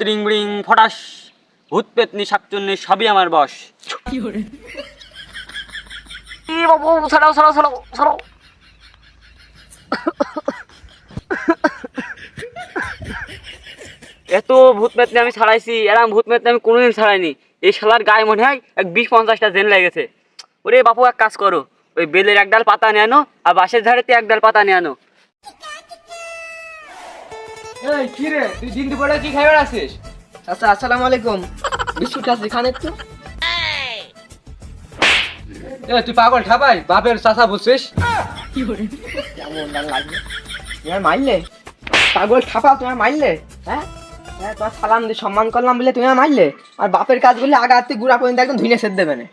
ত্রিং bring ফটাস। ভূত পেতনি শাকচুন্নি সবই আমার বস। বাবু ছাড়াও ছাড়াও ছাড়াও ছাড়াও। এত ভূত পেতনি আমি ছাড়াইছি এরম ভূত পেতনি আমি কোনোদিন ছাড়াইনি। এই শালার গায়ে মনে হয় এক বিশ পঞ্চাশটা জেন লেগেছে ওরে বাপু এক কাজ করো ওই বেলের এক ডাল পাতা নিয়ে আনো আর বাঁশের ঝাড়েতে এক ডাল পাতা নিয়ে আনো। এই কি রে? তুই দিন দুপুরে কি খাইবার আছিস? আচ্ছা আসসালামু আলাইকুম। বিস্কুট আছে খান একটু। এ তুই পাগল ঠাপাই বাপের চাচা বুঝছিস কেমন না লাগবে তোমার মারলে পাগল ঠাপাও তোমার মারলে হ্যাঁ? হ্যাঁ তোমার সালাম দিয়ে সম্মান করলাম বলে তুমি মারলে আর বাপের কাজ বলে আগা হাতে গুড়া পর্যন্ত একদম ধুইনে সেদ দেবে না।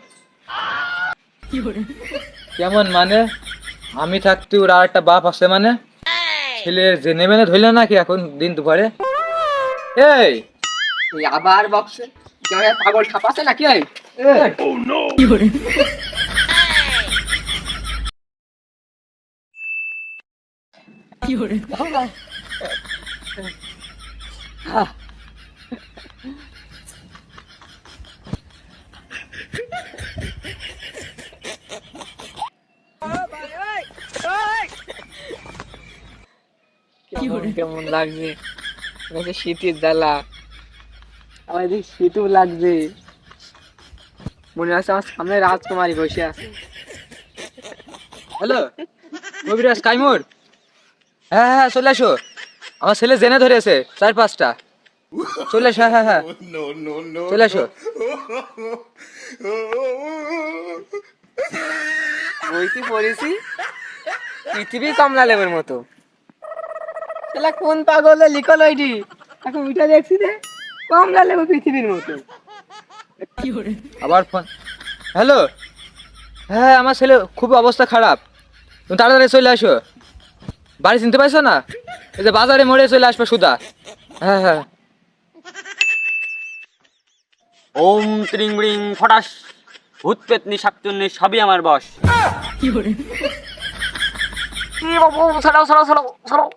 কেমন মানে? আমি থাকতে ওর আর একটা বাপ আছে মানে? ছেলে জেনে মেনে ধরলে নাকি এখন দিন দুপুরে? এই! এই আবার বক্সে। পাগল ছাপাছে নাকি? এই, কেমন কেমন লাগছে? মনে শীতের জ্বালা। আমার এদিকে শীতও লাগছে। মনে হচ্ছে আমার সামনে রাজকুমারী বসে আছে। হ্যালো কবিরাজ কাইমুর। হ্যাঁ হ্যাঁ চলে আসো। আমার ছেলে জেনে ধরেছে চার পাঁচটা। চলে আসো হ্যাঁ হ্যাঁ হ্যাঁ। চলে আসো। বইতে পড়েছি। পৃথিবী কমলা লেবের মতো। সেটা কোন পাগলে লিখল ওইটি এখন উঠে দেখছি যে কমলা লেবু পৃথিবীর মতো। আবার ফোন। হ্যালো? হ্যাঁ আমার ছেলে খুব অবস্থা খারাপ। তুমি তাড়াতাড়ি চলে আসো। বাড়ি চিনতে পারছ না? এই যে বাজারে মোড়ে চলে আসবে সুদা। হ্যাঁ হ্যাঁ। ওম ত্রিং ব্রিং ফটাস ভূত পেতনি শাকচুন্নি সবই আমার বস। ই বাবু ছাড়াও ছাড়াও ছাড়াও ছাড়াও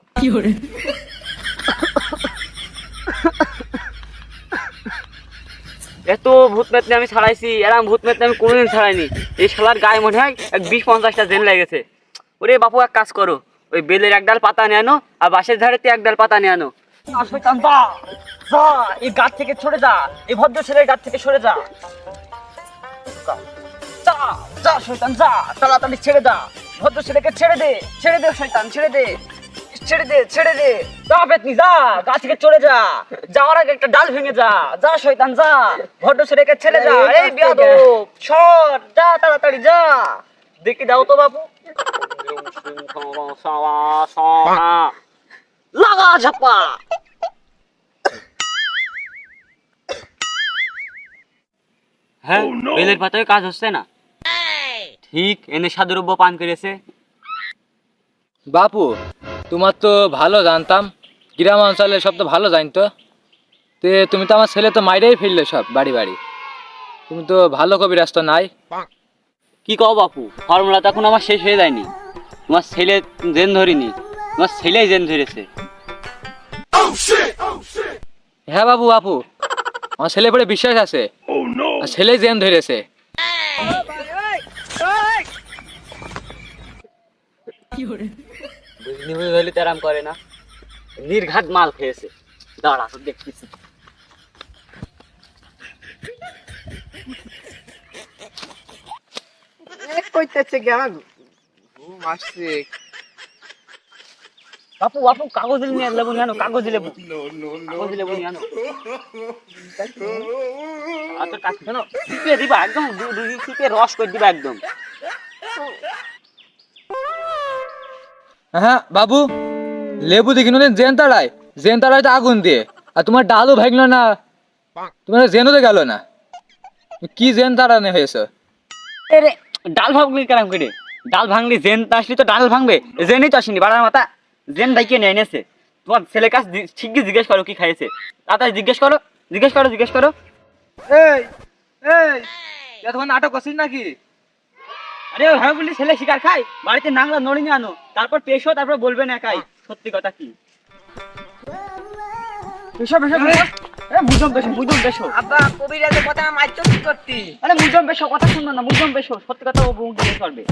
এত ভূত পেতনি আমি ছাড়াইছি এরম ভূত পেতনি আমি কোনোদিন ছাড়াইনি। এই শালার গায়ে মনে হয় এক বিশ পঞ্চাশটা জেন লেগেছে ওরে বাপু এক কাজ করো ওই বেলের এক ডাল পাতা নিয়ে আনো আর বাঁশের ঝাড়েতে এক ডাল পাতা নিয়ে আনো। যা যা এই গাছ থেকে সরে যা এই ভদ্র ছেলের গাছ থেকে সরে যা। যা, যা যা শয়তান যা তাড়াতাড়ি ছেড়ে দা ভদ্র ছেলেকে ছেড়ে দে ছেড়ে দে শয়তান ছেড়ে দে ছেড়ে দে ছেড়ে দে। যা পেতনি যা গা থেকে চলে যা যাওয়ার আগে একটা ডাল ভেঙে যা যা শয়তান যা ভদ্র ছেলেকে ছেড়ে যা এই বিয়াদব সর যা তাড়াতাড়ি যা। দেখি দাও তো বাবু লাগা ঝাপা। হ্যাঁ বেলের পাতায় কাজ হচ্ছে না। ঠিক এনে সাধুরব্য পান করেছে বাপু তোমার তো ভালো জানতাম। গ্রাম অঞ্চলে সব তো ভালো জানতো। তে তুমি তো আমার ছেলে তো মাইরেই ফেললে সব বাড়ি বাড়ি। তুমি তো ভালো কবিরাজ তো নাই। কি কও বাপু ফর্মুলা তো এখন আমার শেষ হয়ে যায়নি। তোমার ছেলে জেন ধরিনি তোমার ছেলেই জেন ধরেছে। হ্যাঁ বাবু বাপু। আমার ছেলে পরে বিশ্বাস আছে। আর ছেলেই জেন ধরেছে। বুঝলি বুঝলি তো আরাম করে না। নির্ঘাত মাল খেয়েছে। দাঁড়া তো দেখতেছি। কইতেছে কি আমার? ঘুম আসছে। বাপু বাপু কাগজ নিয়ে লেবু নিয়ে আনো কাগজ লেবু। কাগজ লেবু নিয়ে আনো। আর তোর শোনো চিপে দিবা একদম রস করে দিবা একদম। হ্যাঁ বাবু। লেবু দেখি নো জেন তাড়ায় জেন তাড়ায় তো আগুন দিয়ে। আর তোমার ডালও ভাগলো না। তোমার জেনও তো গেল না। কি জেন তাড়ানো হয়েছে? ডাল ভাঙলি কেরাম করে? ডাল ভাঙলি জেন আসলি তো ডাল ভাঙবে। জেনই তো আসেনি বাড়ার মাথা। জেন ডাইকে নিয়ে এনেছে। তোমার ছেলের কাছে জি- শিগগির জিজ্ঞেস করো কি খাইছে। তাড়াতাড়ি জিজ্ঞেস করো জিজ্ঞেস করো জিজ্ঞেস করো। এই এই এতক্ষণ নাটক করছিস নাকি? আরে ভাবে বলি ছেলে শিকার খায়? বাড়িতে নাংলা নড়ি নিয়ে আনো। তারপর পেশো তারপর বলবেন একাই। সত্যি কথা কি। আরে মুজম বেশো মুজম বেশো আব্বা কবিরাজের কথা মারছো কি করতি? আরে মুজম বেশো কথা শুনবে না মুজম বেশো সত্যি কথা ও দিয়ে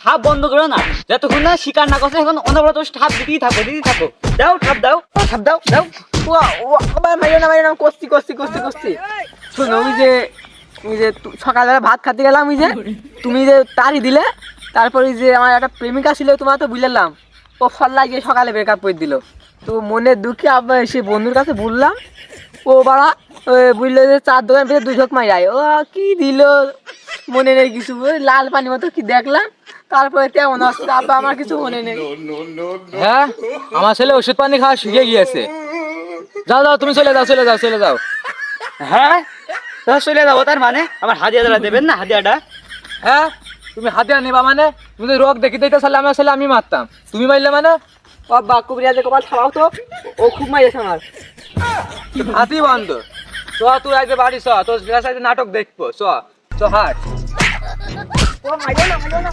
ঠাপ বন্ধ করো না। যতক্ষণ না শিকার না করছে এখন অনবরত ঠাপ দিতেই থাকো দিতেই থাকো। দাও ঠাপ দাও ঠাপ দাও দাও। ও ও আবার মাইরো না মাইরো না কস্তি কস্তি কস্তি কস্তি শোনো ওই যে যে সকালবেলা ভাত খাতে গেলাম ওই যে তুমি যে তাড়ি দিলে তারপরে যে আমার একটা প্রেমিকা ছিল তোমার তো বুঝলাম ও ফল লাগিয়ে সকালে ব্রেকআপ করে দিল। তো মনের দুঃখে আবার সে বন্ধুর কাছে বললাম ও বাড়া বুঝলো যে চার দোকান পেয়ে দুই ঝোঁক মাইরাই ও কি দিল? মনে নেই কিছু লাল পানি মতো কি দেখলাম। তারপরে তেমন অবস্থা? আব্বা আমার কিছু মনে নেই। হ্যাঁ আমার ছেলে ওষুধ পানি খাওয়া শিখে গিয়েছে। যাও যাও তুমি চলে যাও চলে যাও চলে যাও। হ্যাঁ? তা চলে যাব তার মানে? আমার হাদিয়াটা দেবেন না হাদিয়াটা? হ্যাঁ? তুমি নেবা মানে? তুমি রোগ দেখি আমার ছেলে আমি মারতাম। তুমি মারলে মানে? ও বা কবিরাজের কপাল ছাড়াও তো ও খুব আমার। হাতি বন্ধ। চ তুই আজ বাড়ি চ তোর নাটক দেখব। চ চ হাট। ও মাইরো না মাইরো না।